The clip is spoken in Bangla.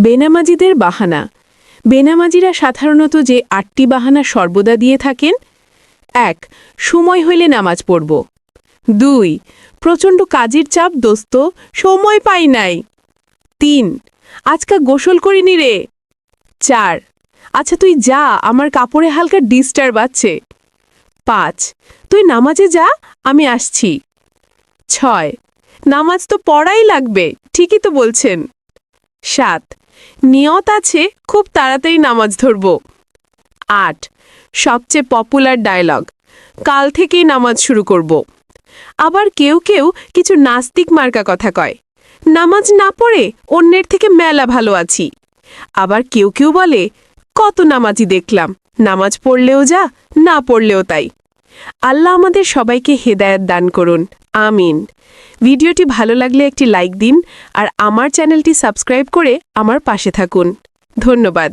বেনামাজিদের বাহানা। বেনামাজিরা সাধারণত যে আটটি বাহানা সর্বদা দিয়ে থাকেন, এক, সময় হইলে নামাজ পড়ব। দুই, প্রচণ্ড কাজের চাপ, দোস্ত, সময় পাই নাই। তিন, আজকা গোসল করিনি রে। চার আচ্ছা তুই যা, আমার কাপড়ে হালকা ডিস্টার্ব আছে। পাঁচ, তুই নামাজে যা, আমি আসছি। ছয়, নামাজ তো পড়াই লাগবে, ঠিকই তো বলছেন। সাত, নিয়ত আছে খুব তাড়াতাড়ি নামাজ ধরব। আট, সবচেয়ে পপুলার ডায়লগ কাল থেকেই নামাজ শুরু করব। আবার কেউ কেউ কিছু নাস্তিক মার্কা কথা কয়, নামাজ না পড়ে অন্যের থেকে মেলা ভালো আছি। আবার কেউ কেউ বলে, কত নামাজি দেখলাম, নামাজ পড়লেও যা, না পড়লেও তাই। আল্লাহ আমাদের সবাইকে হেদায়ত দান করুন। আমিন। ভিডিওটি ভালো লাগলে একটি লাইক দিন আর আমার চ্যানেলটি সাবস্ক্রাইব করে আমার পাশে থাকুন। ধন্যবাদ।